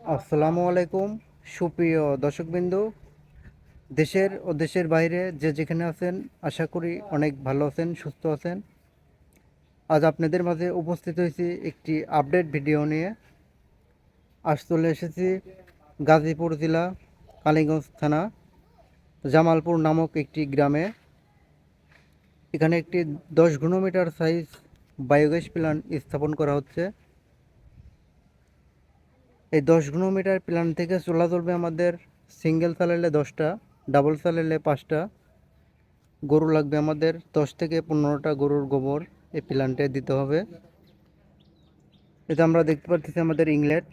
আসসালামু আলাইকুম, সুপ্রিয় দর্শকবৃন্দু। দেশের ও দেশের বাইরে যে যেখানে আছেন, আশা করি অনেক ভালো আছেন, সুস্থ আছেন। আজ আপনাদের মাঝে উপস্থিত হয়েছি একটি আপডেট ভিডিও নিয়ে। আজ চলে এসেছি গাজীপুর জেলা কালীগঞ্জ থানা, জামালপুর নামক একটি গ্রামে। এখানে একটি দশ ঘনমিটার সাইজ বায়োগ্যাস প্ল্যান্ট স্থাপন করা হচ্ছে। এই দশ ঘনমিটার প্ল্যান থেকে চোলা চলবে আমাদের সিঙ্গেল চালালে দশটা ডাবল চালালে পাঁচটা। গরু লাগবে আমাদের দশ থেকে পনেরোটা গরুর গোবর এই প্ল্যান্টে দিতে হবে। এটা আমরা দেখতে পাচ্ছি আমাদের ইংল্যান্ড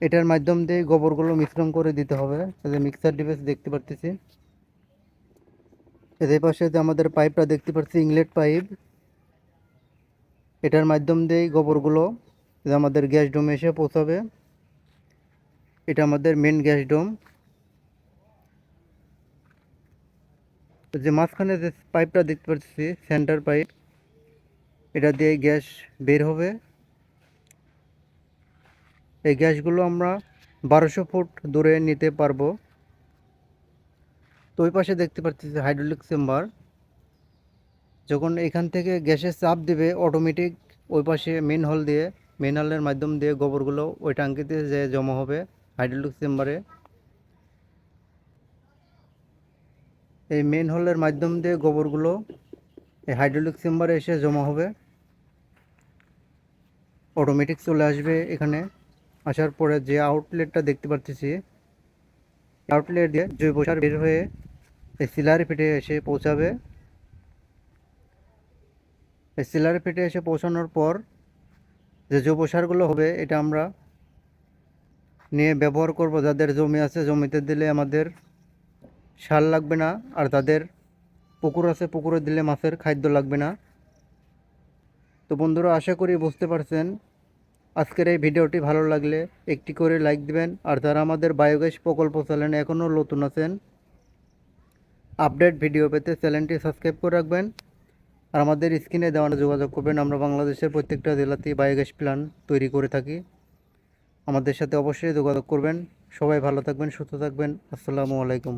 এটার মাধ্যম দিয়ে গোবরগুলো মিশ্রণ করে দিতে হবে। যে মিক্সার ডিভাইস দেখতে পাচ্ছি এদের পাশে যে আমাদের পাইপটা দেখতে পাচ্ছি ইংলেট পাইপ এটার মাধ্যম দিয়ে গোবরগুলো যে আমাদের গ্যাস ডোমে এসে পৌঁছাবে। এটা আমাদের মেন গ্যাস ডোম। যে মাঝখানে যে পাইপটা দেখতে পাচ্ছি সেন্টার পাইপ এটা দিয়ে গ্যাস বের হবে। এই গ্যাসগুলো আমরা বারোশো ফুট দূরে নিতে পারব। তো ওই পাশে দেখতে পাচ্ছি হাইড্রোলিক চেম্বার যখন এখান থেকে গ্যাসের চাপ দিবে অটোমেটিক ওই পাশে মেন হল দিয়ে মেন হলের মাধ্যম দিয়ে গোবরগুলো ওই ট্যাঙ্কিতে যে জমা হবে, হাইড্রোলিক চেম্বারে। এই মেন হলের মাধ্যম দিয়ে গোবরগুলো এই হাইড্রোলিক চেম্বারে এসে জমা হবে। অটোমেটিক চলে আসবে এখানে। আসার পরে যে আউটলেটটা দেখতে পাচ্ছি আউটলেট দিয়ে জৈব সার বের হয়ে এই সিলারি ফিটে এসে পৌঁছাবে। এই সিলারি ফিটে এসে পৌঁছানোর পর যে জৈব সারগুলো হবে, এটা আমরা নিয়ে ব্যবহার করব। যাদের জমি আছে, জমিতে দিলে আমাদের সার লাগবে না, আর যাদের পুকুর আছে, পুকুরে দিলে মাছের খাদ্য লাগবে না। তো বন্ধুরা, আশা করি বুঝতে পারছেন। আজকের এই ভিডিওটি ভালো লাগলে একটি করে লাইক দিবেন, আর যারা আমাদের বায়োগ্যাস প্রকল্প চ্যানেল এখনও নতুন আছেন, আপডেট ভিডিও পেতে চ্যানেলটি সাবস্ক্রাইব করে রাখবেন। আর আমাদের স্ক্রিনে দেওয়ানো যোগাযোগ করবেন। আমরা বাংলাদেশের প্রত্যেকটা জেলাতেই বায়োগ্যাস প্ল্যান তৈরি করে থাকি। আমাদের সাথে অবশ্যই যোগাযোগ করবেন। সবাই ভালো থাকবেন, সুস্থ থাকবেন। আসসালামু আলাইকুম।